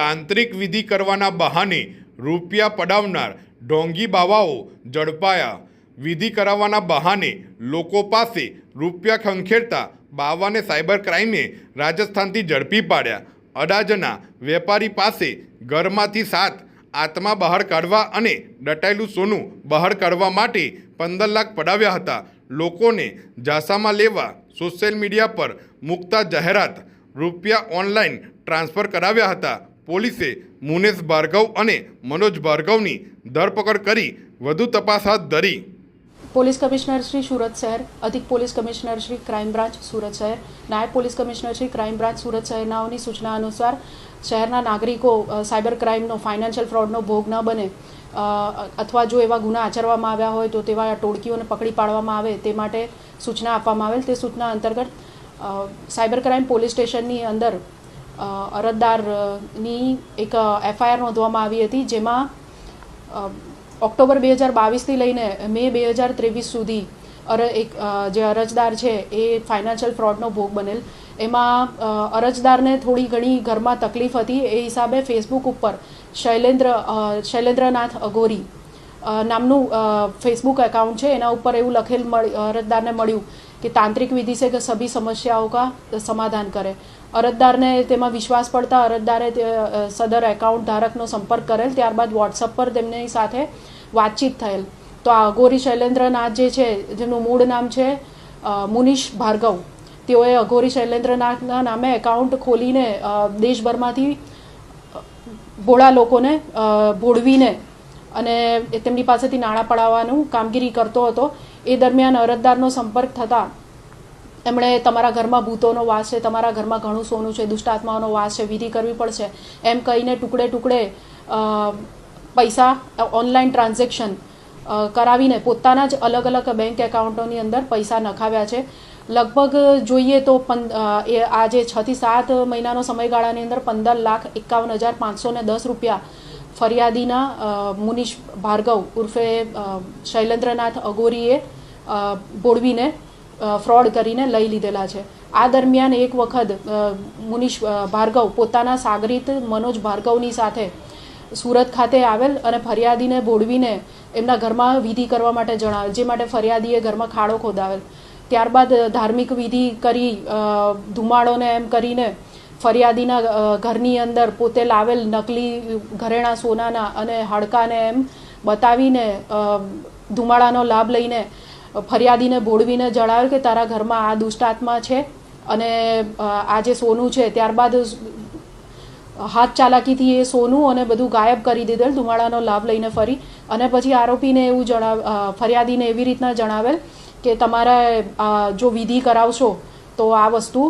તાંત્રિક વિધિ કરવાના બહાને રૂપિયા પડાવનાર ઢોંગી બાવાઓ ઝડપાયા. વિધિ કરાવવાના બહાને લોકો પાસે રૂપિયા ખંખેરતા બાવાને સાયબર ક્રાઇમે રાજસ્થાનથી ઝડપી પાડ્યા. અડાજના વેપારી પાસે ઘરમાંથી સાત આત્મા બહાર કાઢવા અને દટાયેલું સોનું બહાર કાઢવા માટે પંદર લાખ પડાવ્યા હતા. લોકોને ઝાંસામાં લેવા સોશિયલ મીડિયા પર મૂકતા જાહેરાત રૂપિયા ઓનલાઈન ટ્રાન્સફર કરાવ્યા હતા. પોલીસે મુનેશ ભાર્ગવ અને મનોજ ભાર્ગવની ધરપકડ કરી વધુ તપાસ હાથ ધરી. પોલીસ કમિશનર શ્રી સુરત શહેર, અધિક police commissioner Shri crime branch Surat શહેર, નાયબ police commissioner Shri crime branch Surat શહેરનાઓની સૂચના અનુસાર શહેરના નાગરિકો સાયબર ક્રાઇમનો, ફાઇનાન્શિયલ ફ્રોડનો ભોગ ન બને અથવા જો એવા ગુના આચરવામાં આવ્યા હોય તો તેવા ટોળકીઓને પકડી પાડવામાં આવે તે માટે સૂચના આપવામાં આવેલ. તે સૂચના અંતર્ગત સાયબર ક્રાઇમ પોલીસ સ્ટેશનની અંદર અરજદારની એક એફઆઈઆર નોંધવામાં આવી હતી, જેમાં ઓક્ટોબર બે હજાર બાવીસથી લઈને મે બે હજાર ત્રેવીસ સુધી અર, એક જે અરજદાર છે એ ફાઇનાન્શિયલ ફ્રોડનો ભોગ બનેલ. એમાં અરજદારને થોડી ઘણી ઘરમાં તકલીફ હતી, એ હિસાબે ફેસબુક ઉપર શૈલેન્દ્ર શૈલેન્દ્રનાથ અઘોરી નામનું ફેસબુક એકાઉન્ટ છે, એના ઉપર એવું લખેલ અરજદારને મળ્યું કે તાંત્રિક વિધિ છે કે સભી સમસ્યાઓ કા સમાધાન કરે. અરજદારને તેમાં વિશ્વાસ પડતા અરજદારે સદર એકાઉન્ટ ધારકનો સંપર્ક કરેલ, ત્યારબાદ વોટ્સઅપ પર તેમની સાથે વાતચીત થયેલ. તો આ અઘોરી શૈલેન્દ્રનાથ જે છે, જેનું મૂળ નામ છે મુનિષ ભાર્ગવ, તેઓએ અઘોરી શૈલેન્દ્રનાથના નામે એકાઉન્ટ ખોલીને દેશભરમાંથી ભોળા લોકોને ભોળવીને અને તેમની પાસેથી નાણાં પડાવવાનું કામગીરી કરતો હતો. એ દરમિયાન અરજદારનો સંપર્ક થતાં એમણે તમારા ઘરમાં ભૂતોનો વાસ છે, તમારા ઘરમાં ઘણું સોનું છે દુષ્ટાત્માઓનો વાસ છે, વિધિ કરવી પડશે. એમ કહીને ટુકડે ટુકડે પૈસા ઓનલાઈન ટ્રાન્ઝેક્શન કરાવીને પોતાના જ અલગ અલગ બેંક એકાઉન્ટોની અંદર પૈસા નખાવ્યા છે. લગભગ જોઈએ તો પંદ એ આજે છથી સાત મહિનાનો સમયગાળાની અંદર પંદર લાખ એકાવન હજાર પાંચસો દસ રૂપિયા ફરિયાદીના મુનિશ ભાર્ગવ ઉર્ફે શૈલેન્દ્રનાથ અગોરીએ બોળવીને ફ્રોડ કરીને લઈ લીધેલા છે. આ દરમિયાન એક વખત મુનિષ ભાર્ગવ પોતાના સાગરીત મનોજ ભાર્ગવની સાથે સુરત ખાતે આવેલ અને ફરિયાદીને બોળવીને એમના ઘરમાં વિધિ કરવા માટે જણાવેલ, જે માટે ફરિયાદીએ ઘરમાં ખાડો ખોદાવેલ. ત્યારબાદ ધાર્મિક વિધિ કરી ધુમાડોને એમ કરીને ફરિયાદીના ઘરની અંદર પોતે લાવેલ નકલી ઘરેણા સોનાના અને હાડકાને એમ બતાવીને ધુમાડાનો લાભ લઈને ફરિયાદીને બોળવીને જણાવેલ કે તારા ઘરમાં આ દુષ્ટાત્મા છે અને આ જે સોનું છે ત્યારબાદ હાથ ચાલાકીથી એ સોનું અને બધું ગાયબ કરી દીધેલ, ધુમાડાનો લાભ લઈને ફરી અને પછી આરોપીને એવું જણાવ ફરિયાદીને એવી રીતના જણાવેલ કે તમારે જો વિધિ કરાવશો તો આ વસ્તુ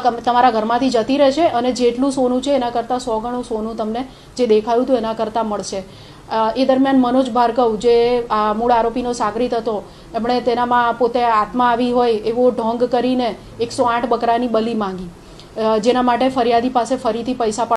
તમારા ઘરમાંથી જતી રહેશે અને જેટલું સોનું છે એના કરતાં સો ગણું સોનું તમને જે દેખાયું હતું એના કરતાં મળશે. એ દરમિયાન મનોજ ભાર્ગવ જે આ મૂળ આરોપીનો સાગરીત હતો, એમણે તેનામાં પોતે આત્મા આવી હોય એવો ઢોંગ કરીને એકસો આઠ બકરાની બલી માંગી. જેના માટે ફરિયાદી પાસે ફરીથી પૈસા